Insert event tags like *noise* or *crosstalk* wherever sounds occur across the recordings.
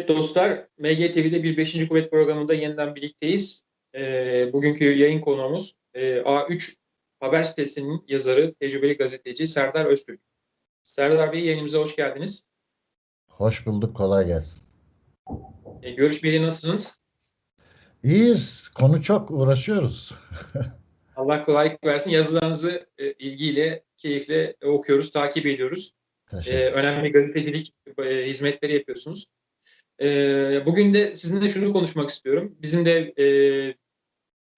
Kıymetli dostlar, MGTV'de bir 5. kuvvet programında yeniden birlikteyiz. Ee, bugünkü yayın konuğumuz e, A3 haber sitesinin yazarı, tecrübeli gazeteci Serdar Öztürk. Serdar Bey yayınımıza hoş geldiniz. Hoş bulduk, kolay gelsin. E, görüşmeyeli nasılsınız? İyiyiz, konu çok, uğraşıyoruz. *laughs* Allah kolaylık versin. Yazılarınızı e, ilgiyle, keyifle okuyoruz, takip ediyoruz. E, önemli gazetecilik e, hizmetleri yapıyorsunuz. E, bugün de sizinle şunu konuşmak istiyorum. Bizim de e,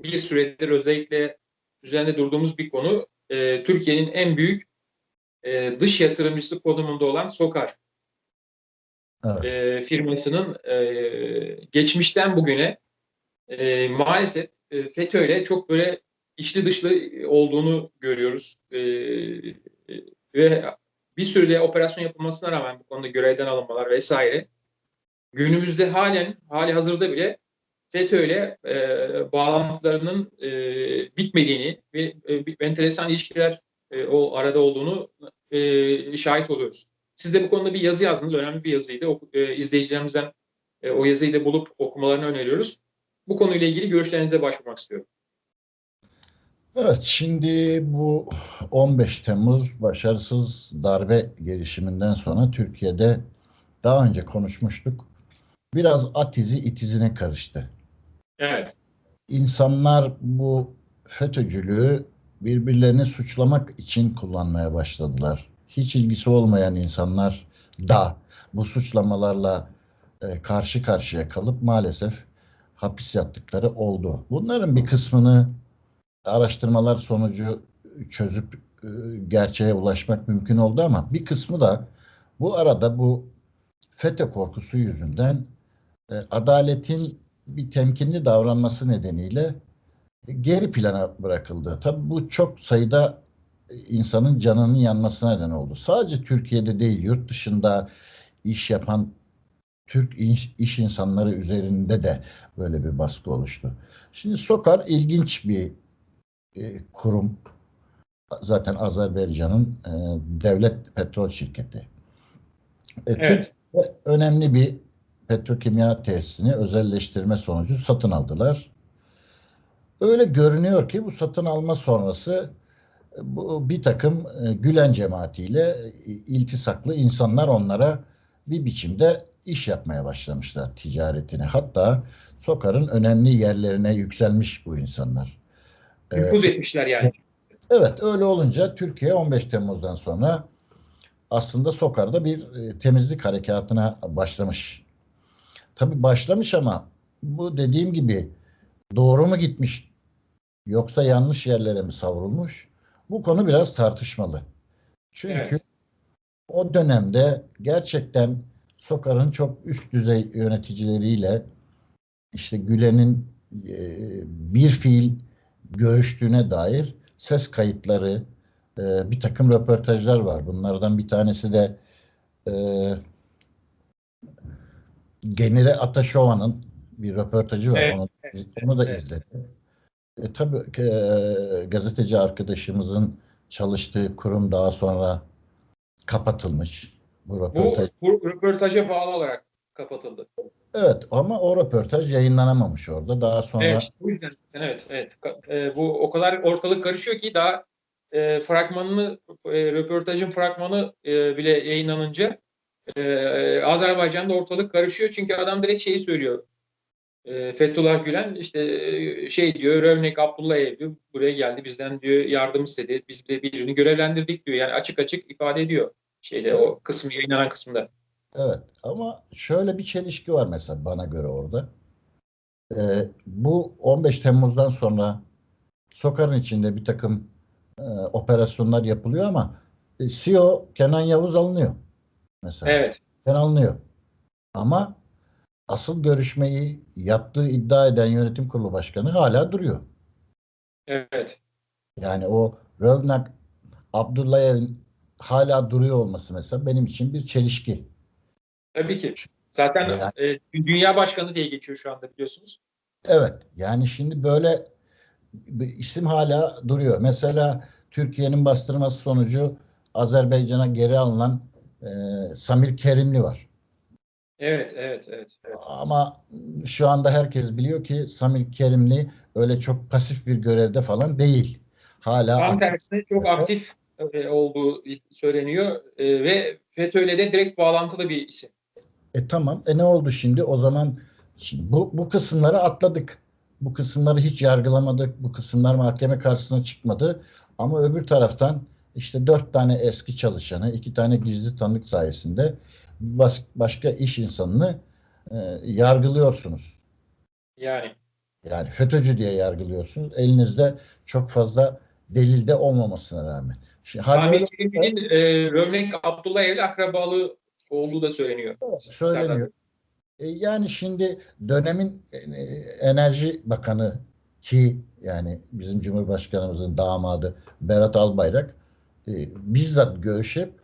bir süredir özellikle üzerinde durduğumuz bir konu e, Türkiye'nin en büyük e, dış yatırımcısı konumunda olan Sokar Evet. e, firmasının e, geçmişten bugüne e, maalesef e, FETÖ'yle çok böyle içli dışlı olduğunu görüyoruz. E, e, ve bir sürü de operasyon yapılmasına rağmen bu konuda görevden alınmalar vesaire günümüzde halen hali hazırda bile FETÖ'yle e, bağlantılarının e, bitmediğini ve e, enteresan ilişkiler e, o arada olduğunu e, şahit oluyoruz. Siz de bu konuda bir yazı yazdınız. Önemli bir yazıydı. O, e, izleyicilerimizden e, o yazıyı da bulup okumalarını öneriyoruz. Bu konuyla ilgili görüşlerinize başvurmak istiyorum. Evet, şimdi bu 15 Temmuz başarısız darbe girişiminden sonra Türkiye'de daha önce konuşmuştuk. Biraz at izi it izine karıştı. Evet. İnsanlar bu FETÖ'cülüğü birbirlerini suçlamak için kullanmaya başladılar. Hiç ilgisi olmayan insanlar da bu suçlamalarla e, karşı karşıya kalıp maalesef hapis yattıkları oldu. Bunların bir kısmını araştırmalar sonucu çözüp e, gerçeğe ulaşmak mümkün oldu ama bir kısmı da bu arada bu FETÖ korkusu yüzünden e, adaletin bir temkinli davranması nedeniyle geri plana bırakıldı. Tabii bu çok sayıda insanın canının yanmasına neden oldu. Sadece Türkiye'de değil, yurt dışında iş yapan Türk iş, iş insanları üzerinde de böyle bir baskı oluştu. Şimdi Sokar ilginç bir e, kurum. Zaten Azerbaycan'ın e, devlet petrol şirketi. E, Evet. Türkiye önemli bir petrokimya tesisini özelleştirme sonucu satın aldılar. Öyle görünüyor ki bu satın alma sonrası bu bir takım e, Gülen cemaatiyle e, iltisaklı insanlar onlara bir biçimde iş yapmaya başlamışlar ticaretini. Hatta Sokar'ın önemli yerlerine yükselmiş bu insanlar. Nüfuz etmişler yani. Evet öyle olunca Türkiye 15 Temmuz'dan sonra aslında Sokar'da bir e, temizlik harekatına başlamış. Tabii başlamış ama bu dediğim gibi doğru mu gitmiş yoksa yanlış yerlere mi savrulmuş? Bu konu biraz tartışmalı. Çünkü Evet. o dönemde gerçekten Sokar'ın çok üst düzey yöneticileriyle işte Gülen'in e, bir fiil görüştüğüne dair ses kayıtları, e, bir takım röportajlar var. Bunlardan bir tanesi de e, Genire Ataşova'nın bir röportajı var. Evet, onu, evet, onu da evet. izledim. E, tabii e, gazeteci arkadaşımızın çalıştığı kurum daha sonra kapatılmış. Bu Bu, röportaj. bu röportaja bağlı olarak kapatıldı. Evet ama o röportaj yayınlanamamış orada. Daha sonra Evet, bu yüzden. Evet, evet. E, bu o kadar ortalık karışıyor ki daha e, fragmanını, e, röportajın fragmanı e, bile yayınlanınca e, Azerbaycan'da ortalık karışıyor. Çünkü adam direkt şeyi söylüyor. E, Fethullah Gülen işte e, şey diyor, Rövnek Abdullayev diyor, buraya geldi bizden diyor yardım istedi. Biz de birini görevlendirdik diyor. Yani açık açık ifade ediyor şeyde o kısmı yayınlanan kısımda. Evet ama şöyle bir çelişki var mesela bana göre orada. Ee, bu 15 Temmuz'dan sonra Sokar'ın içinde bir takım e, operasyonlar yapılıyor ama e, CEO Kenan Yavuz alınıyor. Mesela. Evet. Kenan alınıyor. Ama asıl görüşmeyi yaptığı iddia eden yönetim kurulu başkanı hala duruyor. Evet. Yani o Rövnak Abdullah'ın hala duruyor olması mesela benim için bir çelişki. Tabii ki. Zaten Yani- e, Dünya Başkanı diye geçiyor şu anda biliyorsunuz. Evet. Yani şimdi böyle bir isim hala duruyor. Mesela Türkiye'nin bastırması sonucu Azerbaycan'a geri alınan e, Samir Kerimli var. Evet, evet, evet. evet. Ama şu anda herkes biliyor ki Samir Kerimli öyle çok pasif bir görevde falan değil. Hala Tam tersine çok aktif e, olduğu söyleniyor E, ve FETÖ'yle de direkt bağlantılı bir isim. E tamam. E ne oldu şimdi? O zaman şimdi bu, bu kısımları atladık. Bu kısımları hiç yargılamadık. Bu kısımlar mahkeme karşısına çıkmadı. Ama öbür taraftan işte dört tane eski çalışanı, iki tane gizli tanık sayesinde bas- başka iş insanını e, yargılıyorsunuz. Yani Yani FETÖ'cü diye yargılıyorsunuz. Elinizde çok fazla delil de olmamasına rağmen. Şimdi Sami Kerimli'nin e, Römlek Abdullah ile akrabalığı olduğu da söyleniyor. söyleniyor. E, yani şimdi dönemin e, Enerji Bakanı ki yani bizim Cumhurbaşkanımızın damadı Berat Albayrak e, bizzat görüşüp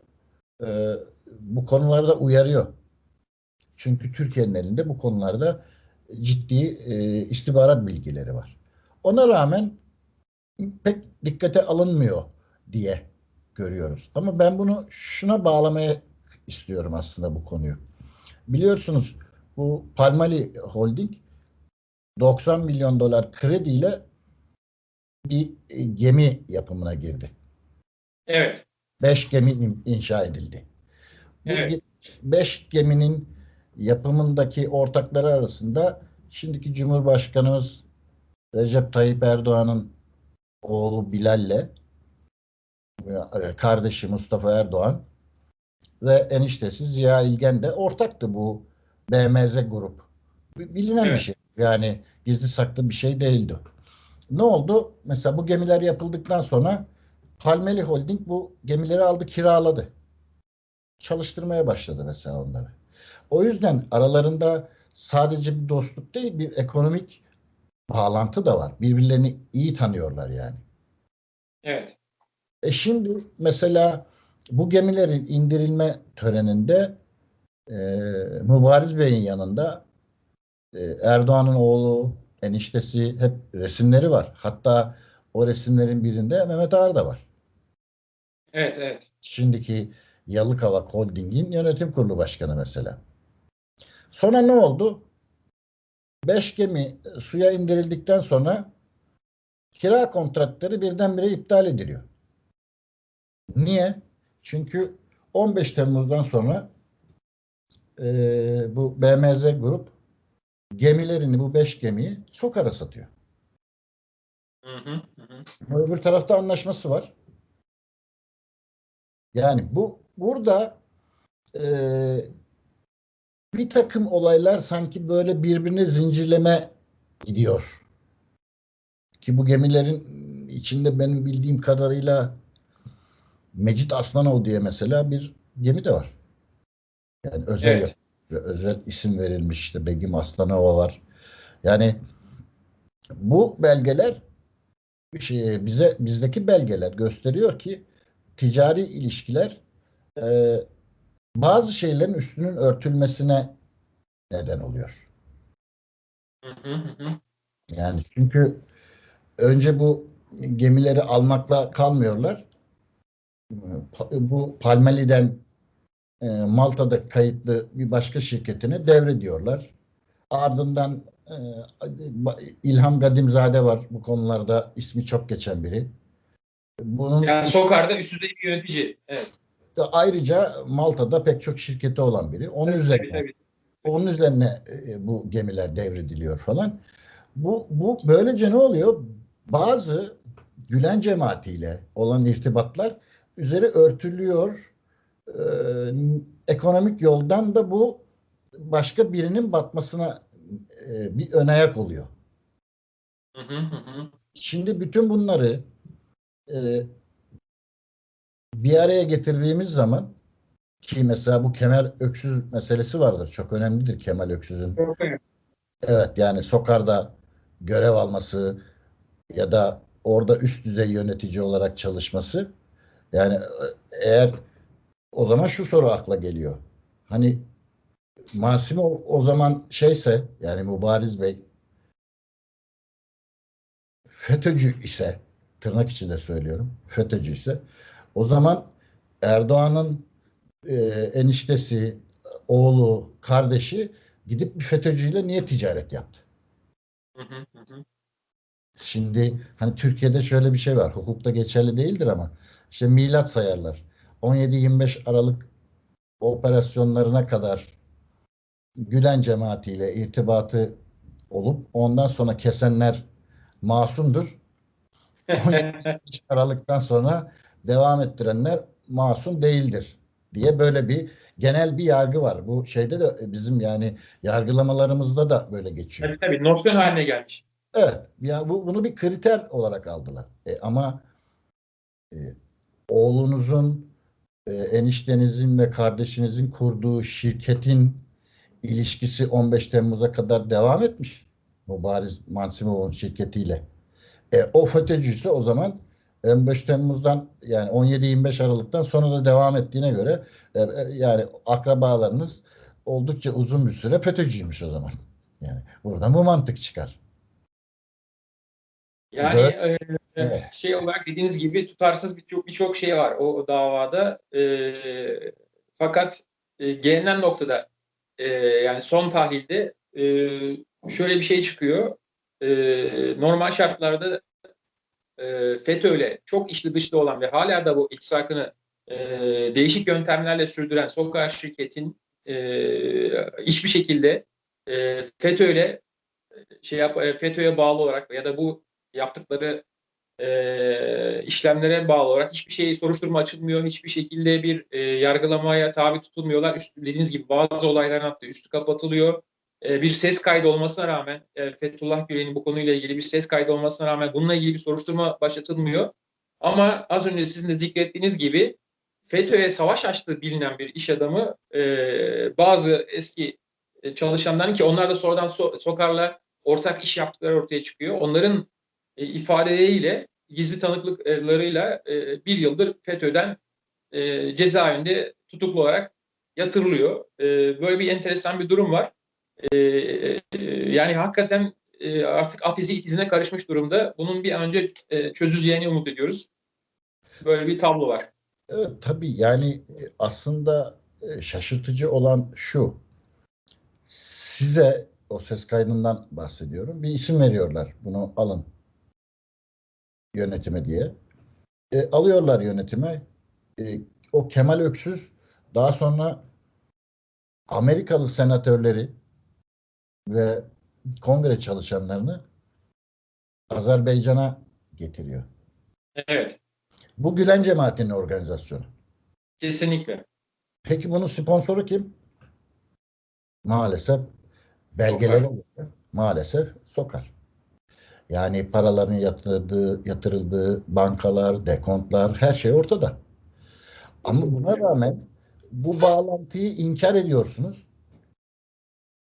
e, bu konularda uyarıyor. Çünkü Türkiye'nin elinde bu konularda ciddi e, istihbarat bilgileri var. Ona rağmen pek dikkate alınmıyor diye görüyoruz. Ama ben bunu şuna bağlamaya istiyorum aslında bu konuyu. Biliyorsunuz bu Palmali Holding 90 milyon dolar krediyle bir e, gemi yapımına girdi. Evet. 5 gemi in- inşa edildi. Bu Evet. 5 geminin yapımındaki ortakları arasında şimdiki Cumhurbaşkanımız Recep Tayyip Erdoğan'ın oğlu Bilal'le e, kardeşi Mustafa Erdoğan ve eniştesi Ziya İlgen de ortaktı bu BMZ grup. Bilinen bir Evet. şey. Yani gizli saklı bir şey değildi. Ne oldu? Mesela bu gemiler yapıldıktan sonra Palmeli Holding bu gemileri aldı kiraladı. Çalıştırmaya başladı mesela onları. O yüzden aralarında sadece bir dostluk değil bir ekonomik bağlantı da var. Birbirlerini iyi tanıyorlar yani. Evet. E şimdi mesela bu gemilerin indirilme töreninde e, Mübariz Bey'in yanında e, Erdoğan'ın oğlu, eniştesi hep resimleri var. Hatta o resimlerin birinde Mehmet Ağar da var. Evet, evet. Şimdiki Yalıkavak Holding'in yönetim kurulu başkanı mesela. Sonra ne oldu? Beş gemi suya indirildikten sonra kira kontratları birdenbire iptal ediliyor. Niye? Çünkü 15 Temmuz'dan sonra eee, bu BMZ grup gemilerini bu beş gemiyi Sokar'a satıyor. Hı hı, hı Öbür tarafta anlaşması var. Yani bu burada eee, bir takım olaylar sanki böyle birbirine zincirleme gidiyor. Ki bu gemilerin içinde benim bildiğim kadarıyla Mecit Aslanov diye mesela bir gemi de var. Yani özel Evet. özel isim verilmiş işte Begim Aslanova var. Yani bu belgeler bir şey, bize bizdeki belgeler gösteriyor ki ticari ilişkiler e, bazı şeylerin üstünün örtülmesine neden oluyor. Yani çünkü önce bu gemileri almakla kalmıyorlar. Bu Palmeli'den e, Malta'da kayıtlı bir başka şirketine devrediyorlar. Ardından e, İlham Gadimzade var bu konularda ismi çok geçen biri. Bunun Yani Sokar'da üst düzey bir yönetici. Evet. ayrıca Malta'da pek çok şirketi olan biri. Onun Tabii, üzerine tabii, tabii. Onun üzerine e, bu gemiler devrediliyor falan. Bu, bu böylece ne oluyor? Bazı Gülen cemaatiyle olan irtibatlar üzeri örtülüyor. Ee, ekonomik yoldan da bu başka birinin batmasına e, bir ön ayak oluyor. Hı, hı hı. Şimdi bütün bunları e, bir araya getirdiğimiz zaman ki mesela bu Kemal Öksüz meselesi vardır. Çok önemlidir Kemal Öksüz'ün. Evet yani Sokar'da görev alması ya da orada üst düzey yönetici olarak çalışması yani e, eğer o zaman şu soru akla geliyor. Hani Masimo o zaman şeyse yani Mübariz Bey FETÖ'cü ise tırnak içinde söylüyorum FETÖ'cü ise o zaman Erdoğan'ın e, eniştesi oğlu, kardeşi gidip bir FETÖ'cüyle niye ticaret yaptı? Hı hı, hı hı. Şimdi hani Türkiye'de şöyle bir şey var. Hukukta geçerli değildir ama işte milat sayarlar. 17-25 Aralık operasyonlarına kadar Gülen cemaatiyle irtibatı olup ondan sonra kesenler masumdur. 17 *laughs* Aralık'tan sonra devam ettirenler masum değildir diye böyle bir genel bir yargı var. Bu şeyde de bizim yani yargılamalarımızda da böyle geçiyor. Tabii tabii nosyon haline gelmiş. Evet. Ya bu bunu bir kriter olarak aldılar. E, ama e, oğlunuzun, e, eniştenizin ve kardeşinizin kurduğu şirketin ilişkisi 15 Temmuz'a kadar devam etmiş. Mübariz Mansimov'un şirketiyle. E, o FETÖ'cüyse o zaman 15 Temmuz'dan yani 17-25 Aralık'tan sonra da devam ettiğine göre e, e, yani akrabalarınız oldukça uzun bir süre FETÖ'cüymüş o zaman. Yani buradan bu mantık çıkar. Yani e, Evet. şey olarak dediğiniz gibi tutarsız birçok birçok şey var o, o davada. E, fakat e, gelinen noktada e, yani son tahlilde e, şöyle bir şey çıkıyor. E, normal şartlarda e, FETÖ'yle çok içli dışlı olan ve hala da bu iltisakını e, değişik yöntemlerle sürdüren Sokar şirketin e, hiçbir şekilde e, FETÖ'yle şey yap, e, FETÖ'ye bağlı olarak ya da bu yaptıkları e, işlemlere bağlı olarak hiçbir şey soruşturma açılmıyor. Hiçbir şekilde bir e, yargılamaya tabi tutulmuyorlar. Üst, dediğiniz gibi bazı olayların hatta üstü kapatılıyor. E, bir ses kaydı olmasına rağmen e, Fethullah Gülen'in bu konuyla ilgili bir ses kaydı olmasına rağmen bununla ilgili bir soruşturma başlatılmıyor. Ama az önce sizin de zikrettiğiniz gibi FETÖ'ye savaş açtığı bilinen bir iş adamı e, bazı eski e, çalışanların ki onlar da sonradan so- Sokar'la ortak iş yaptıkları ortaya çıkıyor. Onların e, ifadeleriyle, gizli tanıklıklarıyla e, bir yıldır FETÖ'den e, cezaevinde tutuklu olarak yatırılıyor. Böyle bir enteresan bir durum var. E, e, yani hakikaten e, artık at izi izine karışmış durumda. Bunun bir önce e, çözüleceğini umut ediyoruz. Böyle bir tablo var. Evet tabii yani e, aslında e, şaşırtıcı olan şu. Size o ses kaydından bahsediyorum. Bir isim veriyorlar. Bunu alın yönetime diye. E, alıyorlar yönetime. E, o Kemal Öksüz daha sonra Amerikalı senatörleri ve kongre çalışanlarını Azerbaycan'a getiriyor. Evet, Bu Gülen cemaatinin organizasyonu. kesinlikle. Peki bunun sponsoru kim? Maalesef belgelere göre maalesef sokar. Yani paraların yatırdığı, yatırıldığı bankalar, dekontlar her şey ortada. Ama buna rağmen bu bağlantıyı inkar ediyorsunuz.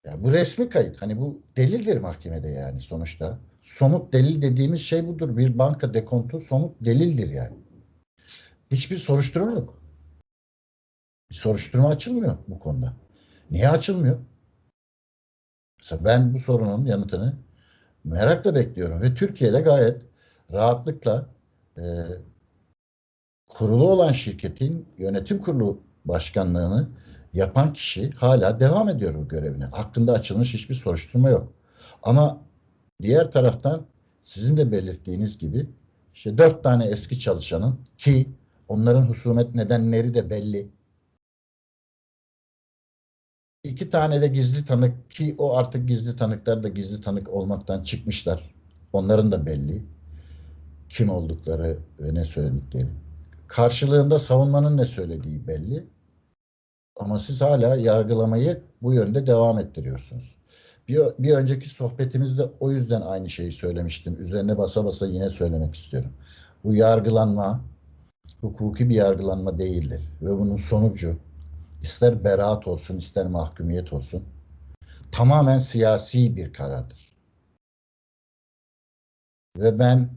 Ya bu resmi kayıt. Hani bu delildir mahkemede yani sonuçta. Somut delil dediğimiz şey budur. Bir banka dekontu somut delildir yani. Hiçbir soruşturma yok. Bir soruşturma açılmıyor bu konuda. Niye açılmıyor? Mesela ben bu sorunun yanıtını merakla bekliyorum ve Türkiye'de gayet rahatlıkla e, kurulu olan şirketin yönetim kurulu başkanlığını yapan kişi hala devam ediyor bu görevine. Hakkında açılmış hiçbir soruşturma yok. Ama diğer taraftan sizin de belirttiğiniz gibi işte dört tane eski çalışanın ki onların husumet nedenleri de belli. İki tane de gizli tanık ki o artık gizli tanıklar da gizli tanık olmaktan çıkmışlar. Onların da belli. Kim oldukları ve ne söyledikleri. Karşılığında savunmanın ne söylediği belli. Ama siz hala yargılamayı bu yönde devam ettiriyorsunuz. Bir, bir önceki sohbetimizde o yüzden aynı şeyi söylemiştim. Üzerine basa basa yine söylemek istiyorum. Bu yargılanma hukuki bir yargılanma değildir. Ve bunun sonucu ister beraat olsun ister mahkumiyet olsun tamamen siyasi bir karardır. Ve ben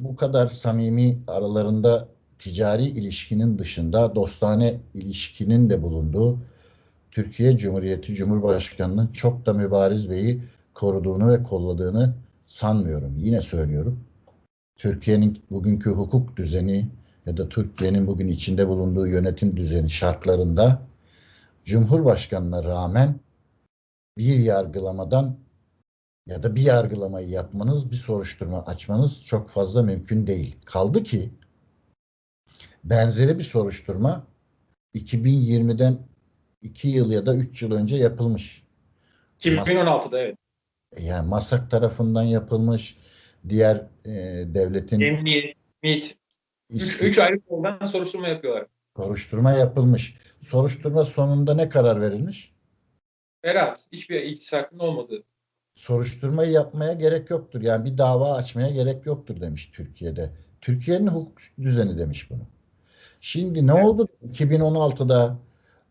bu kadar samimi aralarında ticari ilişkinin dışında dostane ilişkinin de bulunduğu Türkiye Cumhuriyeti Cumhurbaşkanı'nın çok da Mübariz Bey'i koruduğunu ve kolladığını sanmıyorum. Yine söylüyorum. Türkiye'nin bugünkü hukuk düzeni ya da Türkiye'nin bugün içinde bulunduğu yönetim düzeni şartlarında Cumhurbaşkanına rağmen bir yargılamadan ya da bir yargılamayı yapmanız, bir soruşturma açmanız çok fazla mümkün değil. Kaldı ki benzeri bir soruşturma 2020'den 2 yıl ya da 3 yıl önce yapılmış. 2016'da evet. Yani Masak tarafından yapılmış, diğer e, devletin Emniyet, MİT. 3 işi- üç ayrı koldan soruşturma yapıyorlar. soruşturma yapılmış. Soruşturma sonunda ne karar verilmiş? Berat. Hiçbir iltisakın olmadığı. Soruşturmayı yapmaya gerek yoktur. Yani bir dava açmaya gerek yoktur demiş Türkiye'de. Türkiye'nin hukuk düzeni demiş bunu. Şimdi ne oldu? 2016'da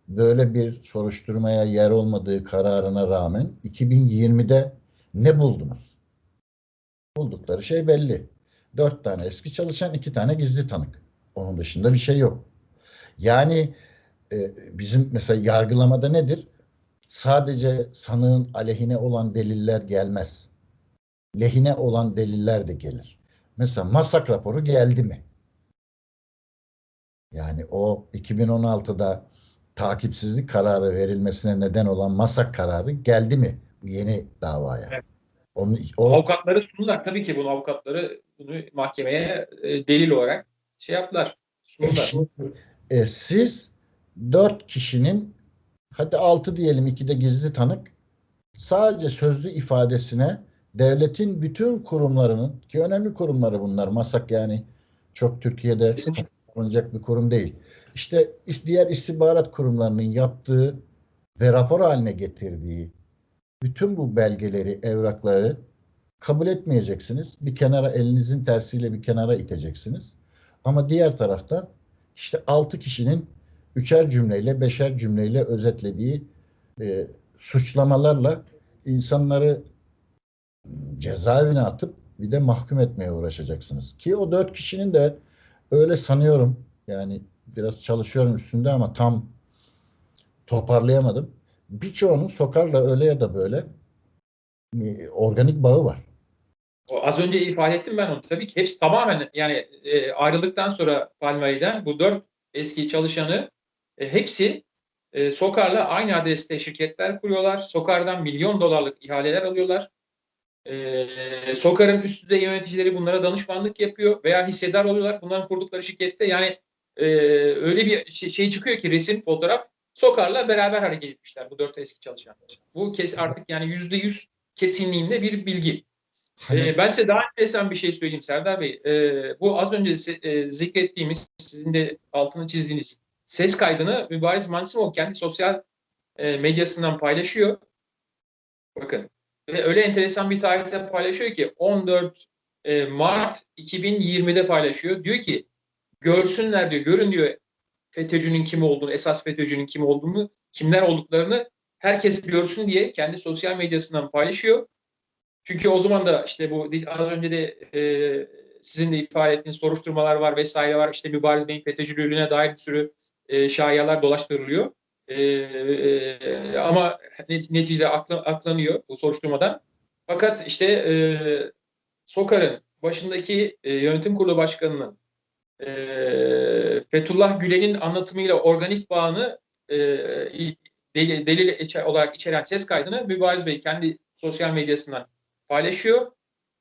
böyle bir soruşturmaya yer olmadığı kararına rağmen 2020'de ne buldunuz? Buldukları şey belli. Dört tane eski çalışan, iki tane gizli tanık. Onun dışında bir şey yok. Yani e, bizim mesela yargılamada nedir? Sadece sanığın aleyhine olan deliller gelmez. Lehine olan deliller de gelir. Mesela masak raporu geldi mi? Yani o 2016'da takipsizlik kararı verilmesine neden olan masak kararı geldi mi bu yeni davaya? Evet. Onu, o Avukatları sundular. Tabii ki bunu avukatları bunu mahkemeye e, delil olarak şey yaptılar. Sundular. Şimdi, e, siz dört kişinin hadi altı diyelim iki de gizli tanık sadece sözlü ifadesine devletin bütün kurumlarının ki önemli kurumları bunlar masak yani çok Türkiye'de Kesinlikle. Kullanılacak bir kurum değil. İşte diğer istihbarat kurumlarının yaptığı ve rapor haline getirdiği bütün bu belgeleri, evrakları kabul etmeyeceksiniz. Bir kenara elinizin tersiyle bir kenara iteceksiniz. Ama diğer taraftan işte altı kişinin üçer cümleyle, beşer cümleyle özetlediği e, suçlamalarla insanları cezaevine atıp bir de mahkum etmeye uğraşacaksınız. Ki o dört kişinin de öyle sanıyorum yani biraz çalışıyorum üstünde ama tam toparlayamadım. Birçoğunun Sokar'la öyle ya da böyle organik bağı var. Az önce ifade ettim ben onu. Tabii ki hepsi tamamen yani e, ayrıldıktan sonra Palmieri'den bu dört eski çalışanı e, hepsi e, Sokar'la aynı adreste şirketler kuruyorlar. Sokar'dan milyon dolarlık ihaleler alıyorlar. E, Sokar'ın üst düzey yöneticileri bunlara danışmanlık yapıyor veya hissedar oluyorlar. Bunların kurdukları şirkette yani e, öyle bir şey, şey çıkıyor ki resim, fotoğraf Sokar'la beraber hareket etmişler bu dört eski çalışan. Bu kes artık yani yüzde yüz kesinliğinde bir bilgi. Hani Ee, ben size daha enteresan bir şey söyleyeyim Serdar Bey. Ee, bu az önce e, zikrettiğimiz, sizin de altını çizdiğiniz ses kaydını Mübariz Mansimov kendi sosyal e, medyasından paylaşıyor. Bakın. Ve öyle enteresan bir tarihte paylaşıyor ki 14 e, Mart 2020'de paylaşıyor. Diyor ki görsünler diyor, görün diyor FETÖ'cünün kim olduğunu, esas FETÖ'cünün kim olduğunu, kimler olduklarını herkes görsün diye kendi sosyal medyasından paylaşıyor. Çünkü o zaman da işte bu az önce de e, sizin de ifade ettiğiniz soruşturmalar var vesaire var. İşte Mübariz Bey'in FETÖ'cülüğüne dair bir sürü e, şayialar dolaştırılıyor. E, e, ama net, neticede akla- aklanıyor bu soruşturmadan. Fakat işte e, Sokar'ın başındaki e, yönetim kurulu başkanının e, Fethullah Gülen'in anlatımıyla organik bağını e, delil, delil içe- olarak içeren ses kaydını Mübariz Bey kendi sosyal medyasından paylaşıyor.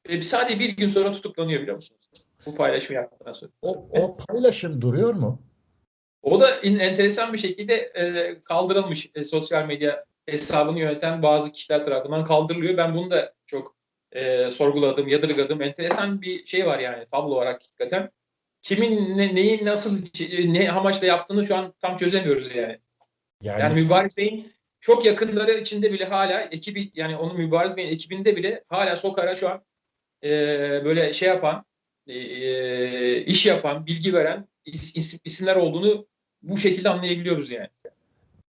Ve sadece bir gün sonra tutuklanıyor biliyor musunuz? Bu paylaşımı yaptıktan sonra. o, o paylaşım duruyor mu? O da enteresan bir şekilde e, kaldırılmış e, sosyal medya hesabını yöneten bazı kişiler tarafından kaldırılıyor. Ben bunu da çok e, sorguladım, yadırgadım. Enteresan bir şey var yani tablo olarak hakikaten. Kimin ne, neyi nasıl ne amaçla yaptığını şu an tam çözemiyoruz yani. Yani, Yani Mübariz Bey'in çok yakınları içinde bile hala ekibi yani onun Mübariz Bey'in ekibinde bile hala Sokar'a şu an e, böyle şey yapan e, iş yapan, bilgi veren is- is- isimler olduğunu bu şekilde anlayabiliyoruz yani.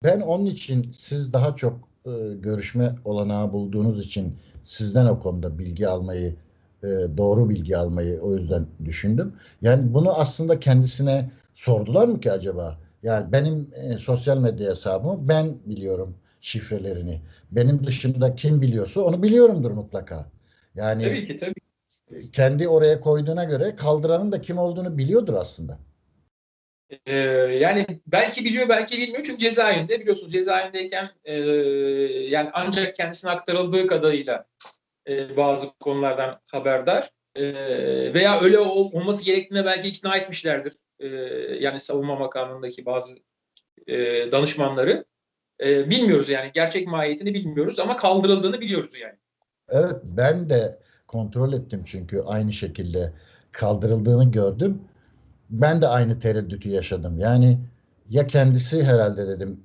Ben onun için siz daha çok e, görüşme olanağı bulduğunuz için sizden o konuda bilgi almayı, e, doğru bilgi almayı o yüzden düşündüm. Yani bunu aslında kendisine sordular mı ki acaba? Yani benim e, sosyal medya hesabımı ben biliyorum şifrelerini. Benim dışımda kim biliyorsa onu biliyorumdur mutlaka. Yani Tabii ki tabii. kendi oraya koyduğuna göre kaldıranın da kim olduğunu biliyordur aslında. Ee, yani belki biliyor belki bilmiyor çünkü cezaevinde biliyorsunuz cezaevindeyken e, yani ancak kendisine aktarıldığı kadarıyla e, bazı konulardan haberdar E, veya öyle ol- olması gerektiğine belki ikna etmişlerdir E, yani savunma makamındaki bazı e, danışmanları E, bilmiyoruz yani gerçek mahiyetini bilmiyoruz ama kaldırıldığını biliyoruz yani. Evet ben de kontrol ettim çünkü aynı şekilde kaldırıldığını gördüm. Ben de aynı tereddütü yaşadım. Yani ya kendisi herhalde dedim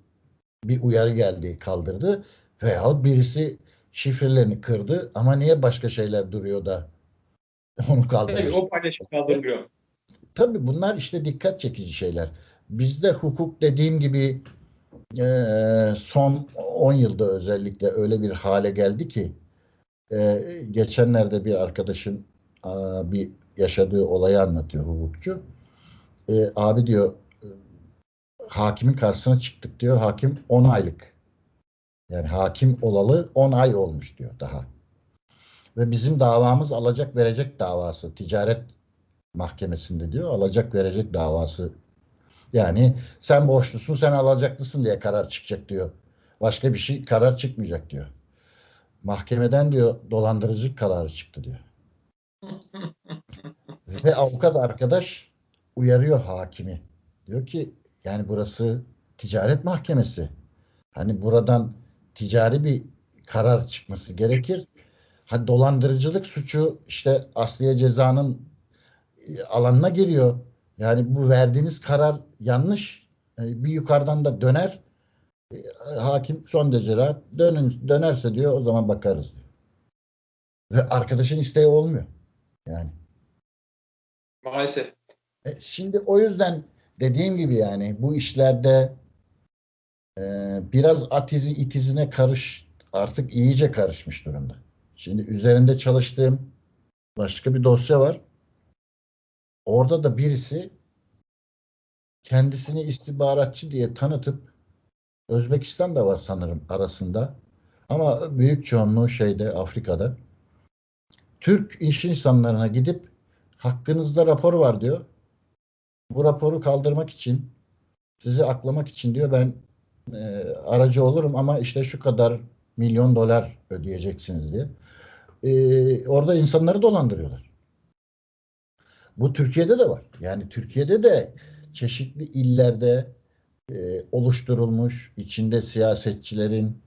bir uyarı geldi kaldırdı veyahut birisi şifrelerini kırdı ama niye başka şeyler duruyor da *laughs* onu Tabii kaldırmış. o paylaşım kaldırılıyor. Tabii bunlar işte dikkat çekici şeyler. Bizde hukuk dediğim gibi eee, son 10 yılda özellikle öyle bir hale geldi ki eee, geçenlerde bir arkadaşım aa, bir yaşadığı olayı anlatıyor hukukçu. Eee, abi diyor hakimin karşısına çıktık diyor. Hakim 10 aylık. Yani hakim olalı 10 ay olmuş diyor daha. Ve bizim davamız alacak verecek davası. Ticaret mahkemesinde diyor. Alacak verecek davası. Yani sen borçlusun sen alacaklısın diye karar çıkacak diyor. Başka bir şey karar çıkmayacak diyor. Mahkemeden diyor dolandırıcı kararı çıktı diyor. *laughs* Ve avukat arkadaş uyarıyor hakimi. Diyor ki yani burası ticaret mahkemesi. Hani buradan ticari bir karar çıkması gerekir. Ha dolandırıcılık suçu işte asliye cezanın e, alanına giriyor. Yani bu verdiğiniz karar yanlış. Yani bir yukarıdan da döner. E, Hakim son derece rahat. Dönün, dönerse diyor o zaman bakarız diyor. Ve arkadaşın isteği olmuyor. Yani. Maalesef. E, Şimdi o yüzden dediğim gibi yani bu işlerde e, biraz atizi itizine karış artık iyice karışmış durumda. Şimdi üzerinde çalıştığım başka bir dosya var. Orada da birisi kendisini istihbaratçı diye tanıtıp Özbekistan da var sanırım arasında. Ama büyük çoğunluğu şeyde Afrika'da. Türk iş insanlarına gidip hakkınızda rapor var diyor. Bu raporu kaldırmak için sizi aklamak için diyor ben e, aracı olurum ama işte şu kadar milyon dolar ödeyeceksiniz diye. E, orada insanları dolandırıyorlar. Bu Türkiye'de de var. Yani Türkiye'de de çeşitli illerde e, oluşturulmuş içinde siyasetçilerin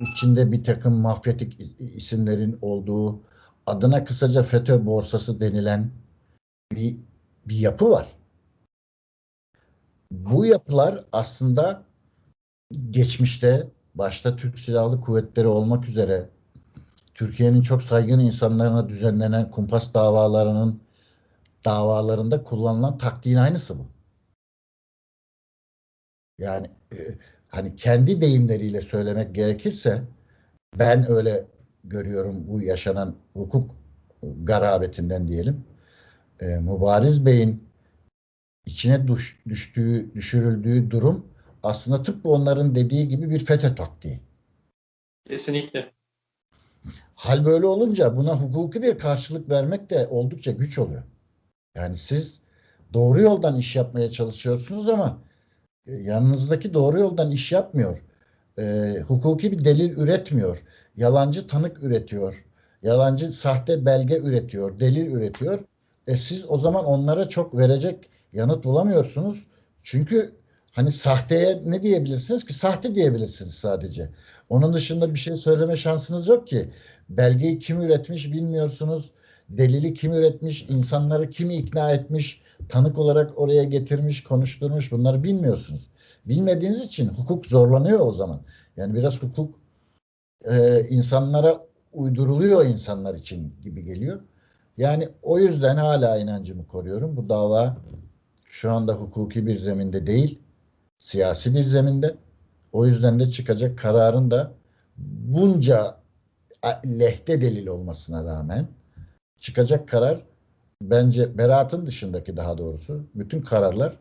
içinde bir takım mafyatik isimlerin olduğu adına kısaca FETÖ borsası denilen bir, bir yapı var. Bu yapılar aslında geçmişte başta Türk Silahlı Kuvvetleri olmak üzere Türkiye'nin çok saygın insanlarına düzenlenen kumpas davalarının davalarında kullanılan taktiğin aynısı bu. Yani e, hani kendi deyimleriyle söylemek gerekirse ben öyle görüyorum bu yaşanan hukuk garabetinden diyelim. E, Mübariz Bey'in içine düş- düştüğü, düşürüldüğü durum aslında tıpkı onların dediği gibi bir FETÖ taktiği. Kesinlikle. Hal böyle olunca buna hukuki bir karşılık vermek de oldukça güç oluyor. Yani siz doğru yoldan iş yapmaya çalışıyorsunuz ama e, yanınızdaki doğru yoldan iş yapmıyor. E, hukuki bir delil üretmiyor. Yalancı tanık üretiyor. Yalancı sahte belge üretiyor. Delil üretiyor. E siz o zaman onlara çok verecek yanıt bulamıyorsunuz. Çünkü hani sahteye ne diyebilirsiniz ki? Sahte diyebilirsiniz sadece. Onun dışında bir şey söyleme şansınız yok ki. Belgeyi kim üretmiş bilmiyorsunuz. Delili kim üretmiş, insanları kim ikna etmiş, tanık olarak oraya getirmiş, konuşturmuş bunları bilmiyorsunuz. Bilmediğiniz için hukuk zorlanıyor o zaman. Yani biraz hukuk e, insanlara uyduruluyor insanlar için gibi geliyor. Yani o yüzden hala inancımı koruyorum. Bu dava şu anda hukuki bir zeminde değil, siyasi bir zeminde. O yüzden de çıkacak kararın da bunca lehte delil olmasına rağmen çıkacak karar bence beraatın dışındaki daha doğrusu bütün kararlar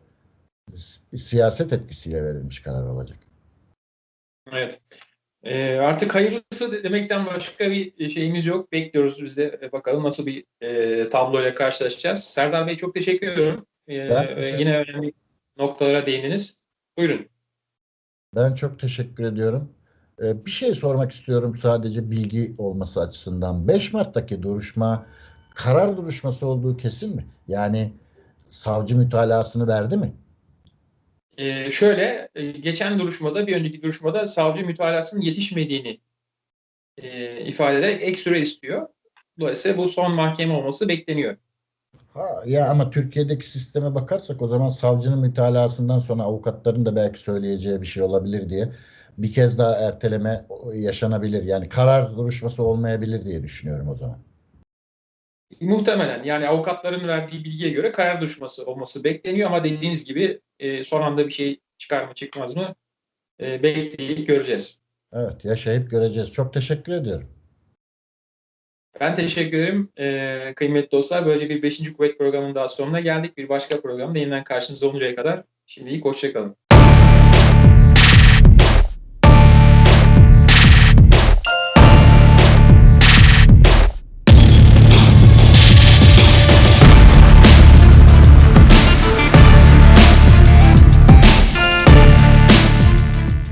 si- siyaset etkisiyle verilmiş karar olacak. Evet. Ee, artık hayırlısı de- demekten başka bir şeyimiz yok. Bekliyoruz biz de E, bakalım nasıl bir e, tabloyla karşılaşacağız. Serdar Bey çok teşekkür ediyorum. Ee, Ben yine önemli noktalara değindiniz. Buyurun. Ben çok teşekkür ediyorum. Ee, bir şey sormak istiyorum sadece bilgi olması açısından. 5 Mart'taki duruşma karar duruşması olduğu kesin mi? Yani savcı mütalasını verdi mi? Ee, şöyle, e, geçen duruşmada, bir önceki duruşmada savcı mütalasının yetişmediğini e, ifade ederek ek süre istiyor. Dolayısıyla bu son mahkeme olması bekleniyor. Ha, ya ama Türkiye'deki sisteme bakarsak o zaman savcının mütalasından sonra avukatların da belki söyleyeceği bir şey olabilir diye bir kez daha erteleme yaşanabilir. Yani karar duruşması olmayabilir diye düşünüyorum o zaman. Muhtemelen yani avukatların verdiği bilgiye göre karar duruşması olması bekleniyor ama dediğiniz gibi e, son anda bir şey çıkar mı çıkmaz mı e, bekleyip göreceğiz. Evet, yaşayıp göreceğiz. Çok teşekkür ediyorum. Ben teşekkür ederim e, kıymetli dostlar. Böylece bir 5. kuvvet programının daha sonuna geldik. Bir başka programda yeniden karşınızda oluncaya kadar şimdilik hoşçakalın.